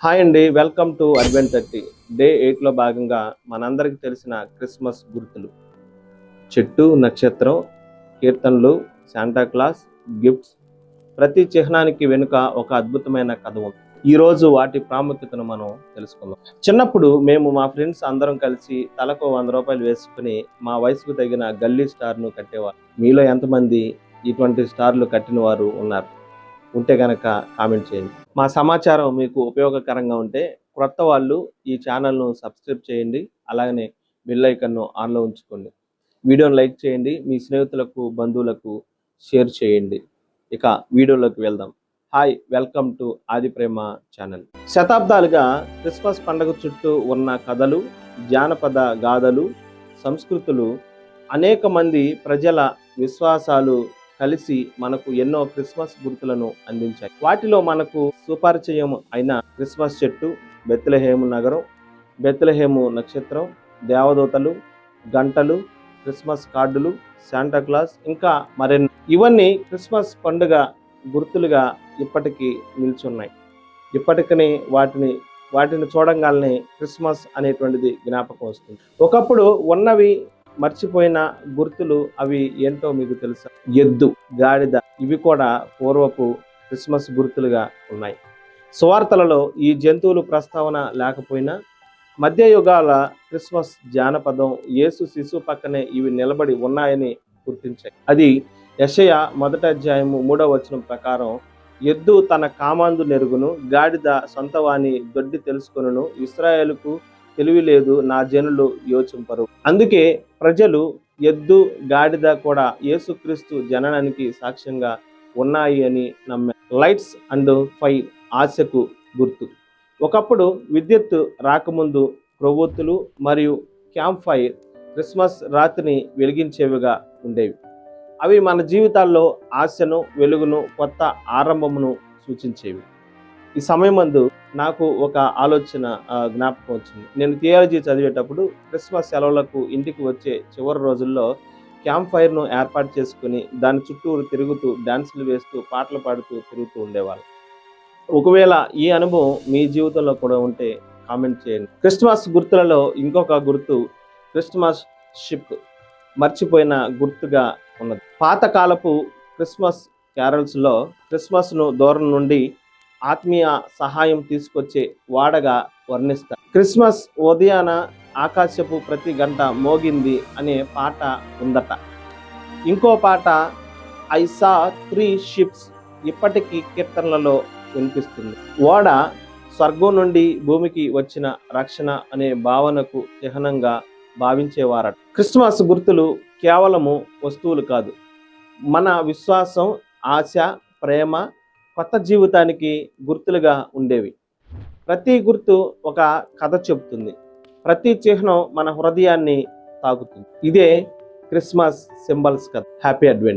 Hi అండి welcome to advent thirty day ఎయిట్లో భాగంగా మనందరికీ తెలిసిన క్రిస్మస్ గుర్తులు. చెట్టు నక్షత్రం కీర్తనలు శాంటాక్లాస్ గిఫ్ట్స్ ప్రతి చిహ్నానికి వెనుక ఒక అద్భుతమైన కథ ఉంది. ఈరోజు వాటి ప్రాముఖ్యతను మనం తెలుసుకుందాం. చిన్నప్పుడు మేము మా ఫ్రెండ్స్ అందరం కలిసి తలకు వంద రూపాయలు వేసుకుని మా వయసుకు తగిన గల్లీ స్టార్ను కట్టేవారు. మీలో ఎంతమంది ఇటువంటి స్టార్లు కట్టిన వారు ఉన్నారు? ఉంటే కనుక కామెంట్ చేయండి. మా సమాచారం మీకు ఉపయోగకరంగా ఉంటే క్రొత్త వాళ్ళు ఈ ఛానల్ను సబ్స్క్రైబ్ చేయండి. అలాగనే బెల్ ఐకన్ను ఆన్లో ఉంచుకోండి. వీడియోను లైక్ చేయండి. మీ స్నేహితులకు బంధువులకు షేర్ చేయండి. ఇక వీడియోలోకి వెళ్దాం. హాయ్ వెల్కమ్ టు ఆది ప్రేమ ఛానల్ శతాబ్దాలుగా క్రిస్మస్ పండుగ చుట్టూ ఉన్న కథలు జానపద గాథలు సంస్కృతులు అనేక మంది ప్రజల విశ్వాసాలు కలిసి మనకు ఎన్నో క్రిస్మస్ గుర్తులను అందించాయి. వాటిలో మనకు సుపరిచయం అయిన క్రిస్మస్ చెట్టు బెత్లహేము నగరం బెత్లహేము నక్షత్రం దేవదూతలు గంటలు క్రిస్మస్ కార్డులు శాంటాక్లాస్ ఇంకా మరెన్నో. ఇవన్నీ క్రిస్మస్ పండుగ గుర్తులుగా ఇప్పటికీ నిల్చున్నాయి. ఇప్పటికీ వాటిని వాటిని చూడంగానే క్రిస్మస్ అనేటువంటిది జ్ఞాపకం వస్తుంది. ఒకప్పుడు ఉన్నవి మర్చిపోయిన గుర్తులు అవి ఏంటో మీకు తెలుసా? ఎద్దు గాడిద ఇవి కూడా పూర్వపు క్రిస్మస్ గుర్తులుగా ఉన్నాయి. సువార్తలలో ఈ జంతువులు ప్రస్తావన లేకపోయినా మధ్యయుగాల క్రిస్మస్ జానపదం యేసు శిశువు పక్కనే ఇవి నిలబడి ఉన్నాయని గుర్తించాయి. అది యషయ మొదటి అధ్యాయము మూడవ వచనం ప్రకారం ఎద్దు తన కామాందు నెరుగును గాడిద సొంతవాణి దొడ్డి తెలుసుకొనును ఇస్రాయేలుకు తెలివి లేదు నా జనులు యోచింపరు. అందుకే ప్రజలు ఎద్దు గాడిద కూడా యేసుక్రీస్తు జననానికి సాక్ష్యంగా ఉన్నాయి అని నమ్మారు. లైట్స్ అండ్ ఫైర్ ఆశకు గుర్తు. ఒకప్పుడు విద్యుత్ రాకముందు క్రొవ్వొత్తులు మరియు క్యాంప్ ఫైర్ క్రిస్మస్ రాత్రిని వెలిగించేవిగా ఉండేవి. అవి మన జీవితాల్లో ఆశను వెలుగును కొత్త ఆరంభమును సూచించేవి. ఈ సమయమందు నాకు ఒక ఆలోచన జ్ఞాపకం వచ్చింది. నేను థియాలజీ చదివేటప్పుడు క్రిస్మస్ సెలవులకు ఇంటికి వచ్చే చివరి రోజుల్లో క్యాంప్ ఫైర్ను ఏర్పాటు చేసుకుని దాని చుట్టూరు తిరుగుతూ డ్యాన్సులు వేస్తూ పాటలు పాడుతూ తిరుగుతూ ఉండేవాళ్ళు. ఒకవేళ ఈ అనుభవం మీ జీవితంలో కూడా ఉంటే కామెంట్ చేయండి. క్రిస్మస్ గుర్తులలో ఇంకొక గుర్తు క్రిస్మస్ షిప్ మర్చిపోయిన గుర్తుగా ఉన్నది. పాతకాలపు క్రిస్మస్ క్యారల్స్లో క్రిస్మస్ను దూరం నుండి ఆత్మీయ సహాయం తీసుకొచ్చే వాడగా వర్ణిస్తారు. క్రిస్మస్ ఉదయాన ఆకాశపు ప్రతి గంట మోగింది అనే పాట ఉందట. ఇంకో పాట ఐ సా త్రీ షిప్స్ ఇప్పటికీ కీర్తనలలో వినిపిస్తుంది. ఓడ స్వర్గం నుండి భూమికి వచ్చిన రక్షణ అనే భావనకు చిహ్నంగా భావించేవారట. క్రిస్మస్ గుర్తులు కేవలము వస్తువులు కాదు. మన విశ్వాసం ఆశ ప్రేమ కొత్త జీవితానికి గుర్తులుగా ఉండేవి. ప్రతి గుర్తు ఒక కథ చెబుతుంది. ప్రతి చిహ్నం మన హృదయాన్ని తాకుతుంది. ఇదే క్రిస్మస్ సింబల్స్ కథ. Happy advent